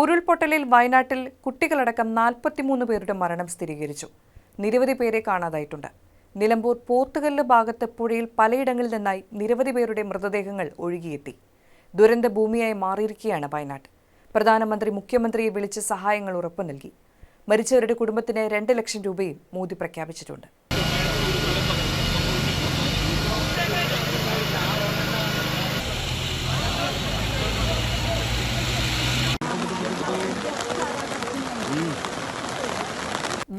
ഉരുൾപൊട്ടലിൽ വയനാട്ടിൽ കുട്ടികളടക്കം നാൽപ്പത്തിമൂന്ന് പേരുടെ മരണം സ്ഥിരീകരിച്ചു. നിരവധി പേരെ കാണാതായിട്ടുണ്ട്. നിലമ്പൂർ പോത്തുകല്ല് ഭാഗത്ത് പുഴയിൽ പലയിടങ്ങളിൽ നിന്നായി നിരവധി പേരുടെ മൃതദേഹങ്ങൾ ഒഴുകിയെത്തി. ദുരന്ത ഭൂമിയായി മാറിയിരിക്കുകയാണ് വയനാട്. പ്രധാനമന്ത്രി മുഖ്യമന്ത്രിയെ വിളിച്ച് സഹായങ്ങൾ ഉറപ്പു നൽകി. മരിച്ചവരുടെ കുടുംബത്തിന് രണ്ട് ലക്ഷം രൂപയും മോദി പ്രഖ്യാപിച്ചിട്ടുണ്ട്.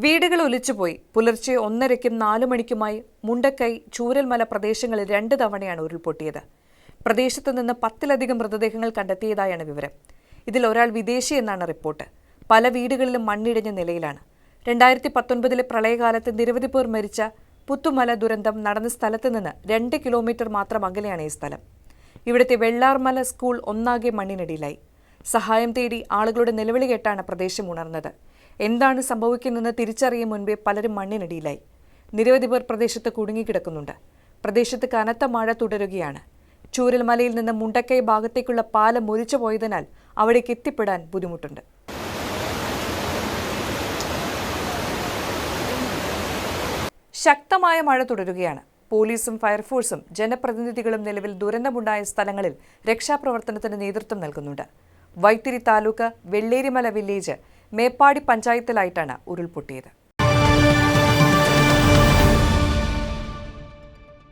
വീടുകൾ ഒലിച്ചുപോയി. പുലർച്ചെ ഒന്നരയ്ക്കും നാലു മണിക്കുമായി മുണ്ടക്കൈ ചൂരൽമല പ്രദേശങ്ങളിൽ രണ്ട് തവണയാണ് ഉരുൾപൊട്ടിയത്. പ്രദേശത്ത് നിന്ന് പത്തിലധികം മൃതദേഹങ്ങൾ കണ്ടെത്തിയതായാണ് വിവരം. ഇതിൽ ഒരാൾ വിദേശി എന്നാണ് റിപ്പോർട്ട്. പല വീടുകളിലും മണ്ണിടിഞ്ഞ നിലയിലാണ്. രണ്ടായിരത്തി പത്തൊൻപതിലെ പ്രളയകാലത്ത് നിരവധി പേർ മരിച്ച പുത്തുമല ദുരന്തം നടന്ന സ്ഥലത്ത് നിന്ന് രണ്ട് കിലോമീറ്റർ മാത്രം അകലെയാണ് ഈ സ്ഥലം. ഇവിടുത്തെ വെള്ളാർമല സ്കൂൾ ഒന്നാകെ മണ്ണിനടിയിലായി. സഹായം തേടി ആളുകളുടെ നിലവിളി കേട്ടാണ് പ്രദേശം ഉണർന്നത്. എന്താണ് സംഭവിക്കുന്നതെന്ന് തിരിച്ചറിയും മുൻപേ പലരും മണ്ണിനടിയിലായി. നിരവധി പേർ പ്രദേശത്ത് കുടുങ്ങിക്കിടക്കുന്നുണ്ട്. പ്രദേശത്ത് കനത്ത മഴ തുടരുകയാണ്. ചൂരൽമലയിൽ നിന്ന് മുണ്ടക്കൈ ഭാഗത്തേക്കുള്ള പാലം മുരിച്ചു പോയതിനാൽ അവിടേക്ക് എത്തിപ്പെടാൻ ബുദ്ധിമുട്ടുണ്ട്. ശക്തമായ മഴ തുടരുകയാണ്. പോലീസും ഫയർഫോഴ്സും ജനപ്രതിനിധികളും നിലവിൽ ദുരന്തമുണ്ടായ സ്ഥലങ്ങളിൽ രക്ഷാപ്രവർത്തനത്തിന് നേതൃത്വം നൽകുന്നുണ്ട്. വൈത്തിരി താലൂക്ക് വെള്ളേരിമല വില്ലേജ് മേപ്പാടി പഞ്ചായത്തിലായിട്ടാണ് ഉരുൾപൊട്ടിയത്